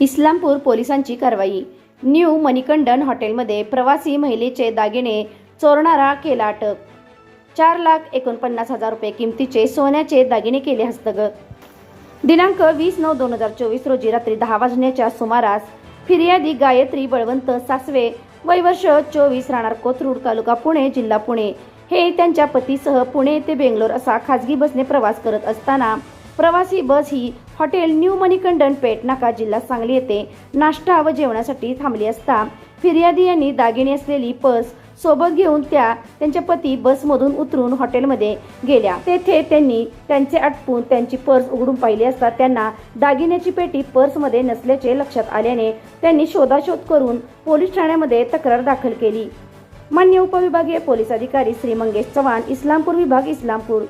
इस्लामपूर पोलिसांची कारवाई. न्यू मणिकंडन हॉटेलमध्ये प्रवासी महिलेचे दागिने चोरणारा केला अटक. चार लाख एकोणपन्नास हजार रुपये किमतीचे सोन्याचे दागिने केले हस्तगत. दिनांक वीस नऊ दोन हजार चोवीस रोजी रात्री दहा वाजण्याच्या सुमारास फिर्यादी गायत्री बळवंत सासवे वय वर्ष चोवीस राहणार कोथरूड तालुका पुणे जिल्हा पुणे. हे त्यांच्या पतीसह पुणे ते बेंगलोर असा खाजगी बसने प्रवास करत असताना प्रवासी बस ही हॉटेल न्यू मणिकंडन पेठ नाका जिल्हा सांगली येथे नाश्ता व जेवणासाठी थांबली असता. फिर्यादी यांनी दागिने असलेली पर्स सोबत घेऊन त्या त्यांच्या पती बसमधून उतरून हॉटेलमध्ये गेल्या. तेथे त्यांनी त्यांचे आटपून त्यांची पर्स उघडून पाहिली असता त्यांना दागिन्याची पेटी पर्समध्ये नसल्याचे लक्षात आल्याने त्यांनी शोधाशोध करून पोलीस ठाण्यामध्ये तक्रार दाखल केली. मान्य उपविभागीय पोलीस अधिकारी श्री मंगेश चव्हाण इस्लामपूर विभाग इस्लामपूर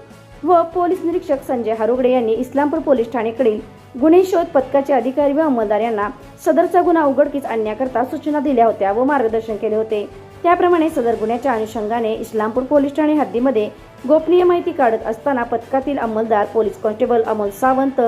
व पोलीस निरीक्षक संजय हारुगडे यांनी इस्लामपूर पोलीस ठाणेकडील गुन्हे शोध पथकाचे अधिकारी व अंमलदार यांना सदरचा गुन्हा उघडकीस आणण्याकरता सूचना दिल्या होत्या व मार्गदर्शन केले होते. त्याप्रमाणे सदर गुन्ह्याच्या अनुषंगाने इस्लामपूर पोलीस ठाणे हद्दीमध्ये गोपनीय माहिती काढत असताना पथकातील अंमलदार पोलीस कॉन्स्टेबल अमोल सावंत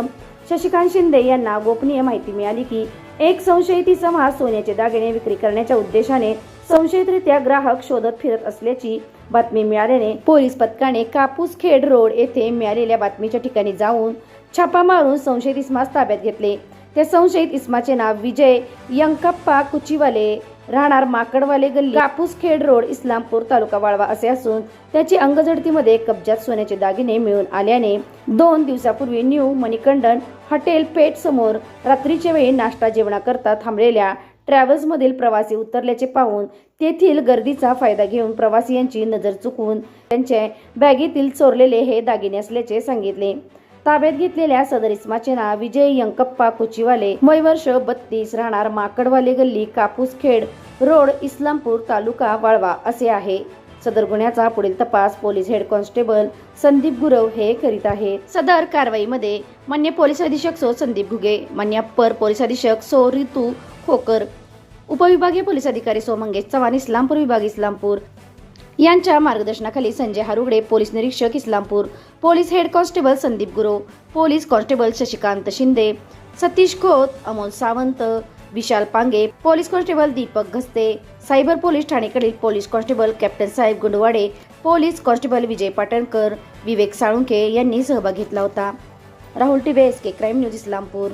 शशिकांत शिंदे यांना गोपनीय माहिती मिळाली की एक संशयित समाज सोन्याचे दागिने विक्री करण्याच्या उद्देशाने संशयितरित्या ग्राहक शोधत फिरत असल्याची बातमी मिळाल्याने पोलीस पथकाने कापूस खेड रोड येथे मिळालेल्या बातमीच्या ठिकाणी जाऊन छापा मारून संशयित इस्मास ताब्यात घेतले. त्या संशयित इस्माचे नाव विजय यंकप्पा कुचीवाले राहणार माकडवाले गल्ली. कापूस खेड रोड इस्लामपूर तालुका वाळवा असे असून त्याची अंगझडतीमध्ये कब्जात सोन्याचे दागिने मिळून आल्याने दोन दिवसापूर्वी न्यू मणिकंडन हॉटेल पेठ समोर रात्रीच्या वेळी नाश्ता जेवणाकरता थांबलेल्या ट्रॅव्हल्समधील प्रवासी उतरल्याचे पाहून तेथील गर्दीचा फायदा घेऊन प्रवासियांची नजर चुकवून त्यांच्या बॅगेतील चोरलेले हे दागिने असल्याचे सांगितले. ताब्यात घेतलेल्या सदर इस्माचे नाव विजय यंकप्पा कुचीवाले. वय वर्ष बत्तीस राहणार माकडवाले गल्ली कापूस खेड रोड इस्लामपूर तालुका वाळवा असे आहे. सदर गुन्ह्याचा पुढील तपास police head constable Sandeep Gurav हे करीत आहे सदर कारवाईमध्ये मान्य पोलीस अधीक्षक सो संदीप घुगे मान्य अप्पर पोलीस अधीक्षक सो रितू खोकर उपविभागीय पोलीस अधिकारी सोमंगेश चव्हाण इस्लामपूर विभाग इस्लामपूर. यांच्या मार्गदर्शनाखाली संजय हारुगडे पोलीस निरीक्षक Islampur police head constable Sandeep Guro police constable Shashikant Shinde Satish Khot Amol Sawant Vishal Pange police constable Deepak Ghaste cyber police ठाणेकडील police constable captain साहेब गुंडवाडे पोलीस कॉन्स्टेबल विजय पाटणकर विवेक साळुंखे यांनी सहभाग घेतला होता. Rahul Tibe S K crime news Islampur.